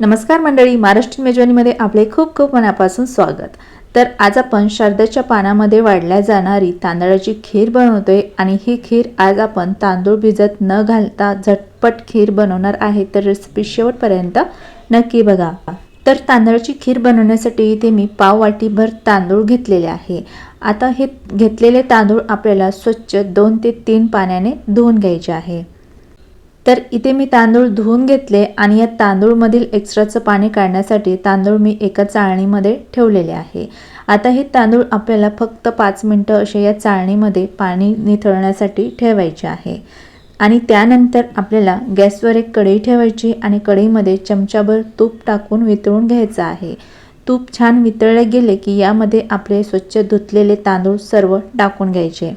नमस्कार मंडळी महाराष्ट्र मेजवानीमध्ये आपले खूप खूप मनापासून स्वागत. तर आज आपण शारदाच्या पानामध्ये वाढल्या जाणारी तांदळाची खीर बनवतोय आणि ही खीर आज आपण तांदूळ भिजत न घालता झटपट खीर बनवणार आहे. तर रेसिपी शेवटपर्यंत नक्की बघा. तर तांदळाची खीर बनवण्यासाठी इथे मी पाव वाटीभर तांदूळ घेतलेले आहे. आता हे घेतलेले तांदूळ आपल्याला स्वच्छ दोन ते तीन पाण्याने धुवून घ्यायचे आहे. तर इथे मी तांदूळ धुवून घेतले आणि या तांदूळमधील एक्स्ट्राचं पाणी काढण्यासाठी तांदूळ मी एका चाळणीमध्ये ठेवलेले आहे. आता हे तांदूळ आपल्याला फक्त पाच मिनटं असे या चाळणीमध्ये पाणी निथळण्यासाठी ठेवायचे आहे. आणि त्यानंतर आपल्याला गॅसवर एक कढई ठेवायची आणि कढईमध्ये चमचाभर तूप टाकून वितळून घ्यायचं आहे. तूप छान वितळले गेले की यामध्ये आपले स्वच्छ धुतलेले तांदूळ सर्व टाकून घ्यायचे.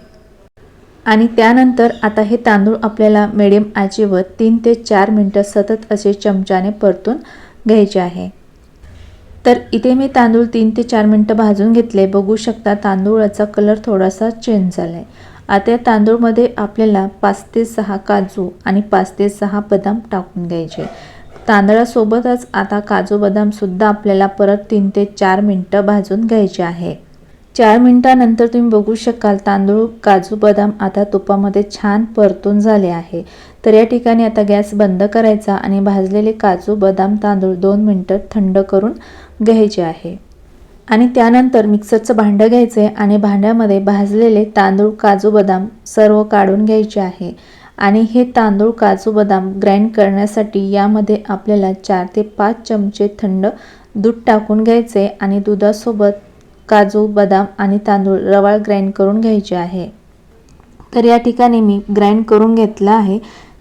आणि त्यानंतर आता हे तांदूळ आपल्याला मिडियम आचेवर तीन ते चार मिनटं सतत असे चमच्याने परतून घ्यायचे आहे. तर इथे मी तांदूळ तीन ते चार मिनटं भाजून घेतले. बघू शकता तांदूळाचा कलर थोडासा चेंज झाला आहे आता तांदूळमध्ये आपल्याला पाच ते सहा काजू आणि पाच ते सहा बदाम टाकून घ्यायचे. तांदळासोबतच आता काजू बदामसुद्धा आपल्याला परत तीन ते चार मिनटं भाजून घ्यायचे आहे. चार मिनटानंतर तुम्ही बघू शकाल तांदूळ काजू बदाम आता तुपामध्ये छान परतून झाले आहे. तर या ठिकाणी आता गॅस बंद करायचा आणि भाजलेले काजू बदाम तांदूळ दोन मिनटं थंड करून घ्यायचे आहे. आणि त्यानंतर मिक्सरचं भांडं घ्यायचं आहे आणि भांड्यामध्ये भाजलेले तांदूळ काजू बदाम सर्व काढून घ्यायचे आहे. आणि हे तांदूळ काजू बदाम ग्राइंड करण्यासाठी यामध्ये आपल्याला चार ते पाच चमचे थंड दूध टाकून घ्यायचे आणि दुधासोबत काजू बदाम आणि तांदूळ रवाळ ग्राइंड करून घ्यायचे आहे. तर या ठिकाणी मी ग्राइंड करून घेतलं आहे.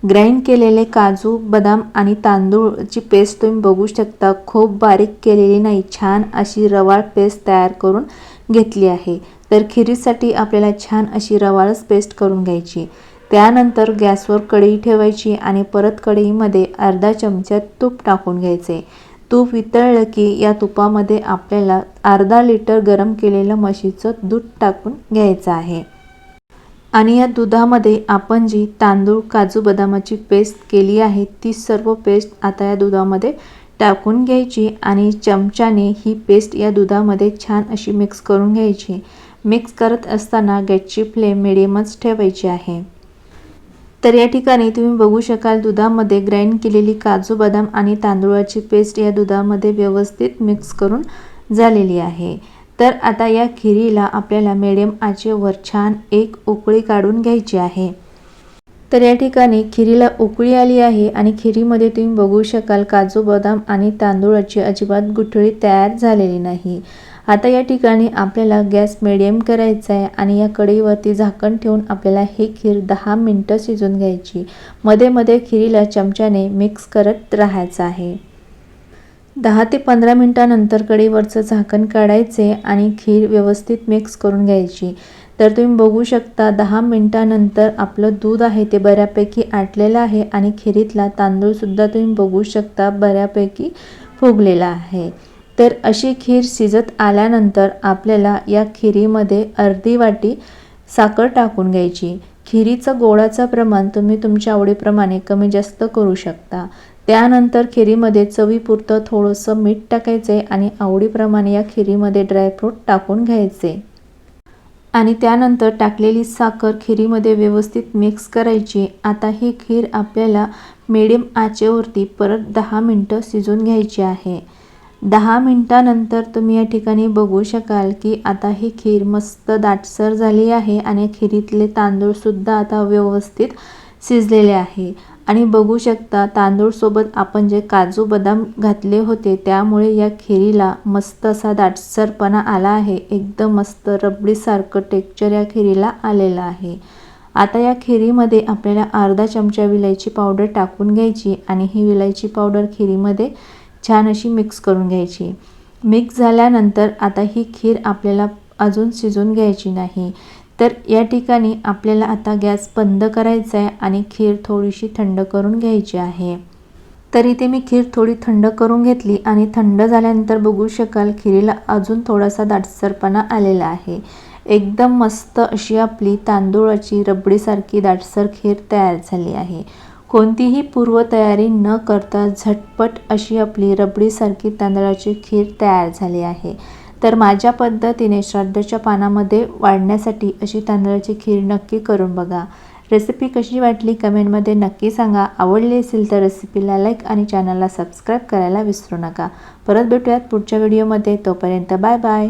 ग्राइंड केलेले काजू बदाम आणि तांदूळची पेस्ट तुम्ही बघू शकता. खूप बारीक केलेली नाही छान अशी रवाळ पेस्ट तयार करून घेतली आहे. तर खिरीसाठी आपल्याला छान अशी रवाळच पेस्ट करून घ्यायची. त्यानंतर गॅसवर कढई ठेवायची आणि परत कढईमध्ये अर्धा चमचा तूप टाकून घ्यायचे. तूप वितळलं की या तुपामध्ये आपल्याला अर्धा लिटर गरम केलेलं म्हशीचं दूध टाकून घ्यायचं आहे. आणि या दुधामध्ये आपण जी तांदूळ काजू बदामाची पेस्ट केली आहे ती सर्व पेस्ट आता या दुधामध्ये टाकून घ्यायची आणि चमच्याने ही पेस्ट या दुधामध्ये छान अशी मिक्स करून घ्यायची. मिक्स करत असताना गॅसची फ्लेम मिडियमच ठेवायची आहे. तर या ठिकाणी तुम्ही बघू शकाल दुधामध्ये ग्राइंड केलेली काजू बदाम आणि तांदूळाची पेस्ट या दुधामध्ये व्यवस्थित मिक्स करून झालेली आहे. तर आता या खिरीला आपल्याला मिडियम आचेवर छान एक उकळी काढून घ्यायची आहे. तर या ठिकाणी खिरीला उकळी आली आहे आणि खिरीमध्ये तुम्ही बघू शकाल काजू बदाम आणि तांदूळाची अजिबात गुठळी तयार झालेली नाही. आता या ठिकाणी आपल्याला गॅस मिडियम करायचा आहे आणि या कढईवरती झाकण ठेवून आपल्याला ही खीर दहा मिनटं शिजून घ्यायची. मध्ये मध्ये खिरीला चमच्याने मिक्स करत राहायचं आहे. दहा ते पंधरा मिनटानंतर कढईवरचं झाकण काढायचे आणि खीर व्यवस्थित मिक्स करून घ्यायची. तर तुम्ही बघू शकता दहा मिनटानंतर आपलं दूध आहे ते बऱ्यापैकी आटलेलं आहे आणि खिरीतला तांदूळसुद्धा तुम्ही बघू शकता बऱ्यापैकी फुगलेला आहे. तर अशी खीर शिजत आल्यानंतर आपल्याला या खिरीमध्ये अर्धी वाटी साखर टाकून घ्यायची. खिरीचं गोडाचं प्रमाण तुम्ही तुमच्या आवडीप्रमाणे कमी जास्त करू शकता. त्यानंतर खिरीमध्ये चवीपुरतं थोडंसं मीठ टाकायचे आणि आवडीप्रमाणे या खिरीमध्ये ड्रायफ्रूट टाकून घ्यायचे. आणि त्यानंतर टाकलेली साखर खिरीमध्ये व्यवस्थित मिक्स करायची. आता ही खीर आपल्याला मिडियम आचेवरती परत दहा मिनटं शिजून घ्यायची आहे. दहा मिनटानंतर तुम्ही या ठिकाणी बघू शकाल की आता ही खीर मस्त दाटसर झाली आहे आणि खिरीतले तांदूळसुद्धा आता व्यवस्थित शिजलेले आहे. आणि बघू शकता तांदूळसोबत आपण जे काजू बदाम घातले होते त्यामुळे या खिरीला मस्त असा दाटसरपणा आला आहे. एकदम मस्त रबडीसारखं टेक्चर या खिरीला आलेलं आहे. आता या खिरीमध्ये आपल्याला अर्धा चमचा विलायची पावडर टाकून घ्यायची आणि ही विलायची पावडर खिरीमध्ये छान अशी मिक्स करून घ्यायची. मिक्स झाल्यानंतर आता ही खीर आपल्याला अजून शिजून घ्यायची नाही. तर या ठिकाणी आपल्याला आता गॅस बंद करायचा आहे आणि खीर थोडीशी थंड करून घ्यायची आहे. तर इथे मी खीर थोडी थंड करून घेतली आणि थंड झाल्यानंतर बघू शकाल खिरीला अजून थोडासा दाटसरपणा आलेला आहे. एकदम मस्त अशी आपली तांदूळाची रबडीसारखी दाटसर खीर तयार झाली आहे. कोणतीही पूर्वतयारी न करता झटपट अशी आपली रबडीसारखी तांदळाची खीर तयार झाली आहे. तर माझ्या पद्धतीने श्राद्धाच्या पानामध्ये वाढण्यासाठी अशी तांदळाची खीर नक्की करून बघा. रेसिपी कशी वाटली कमेंटमध्ये नक्की सांगा. आवडली असेल तर रेसिपीला लाईक आणि चॅनलला सबस्क्राईब करायला विसरू नका. परत भेटूयात पुढच्या व्हिडिओमध्ये. तोपर्यंत बाय बाय.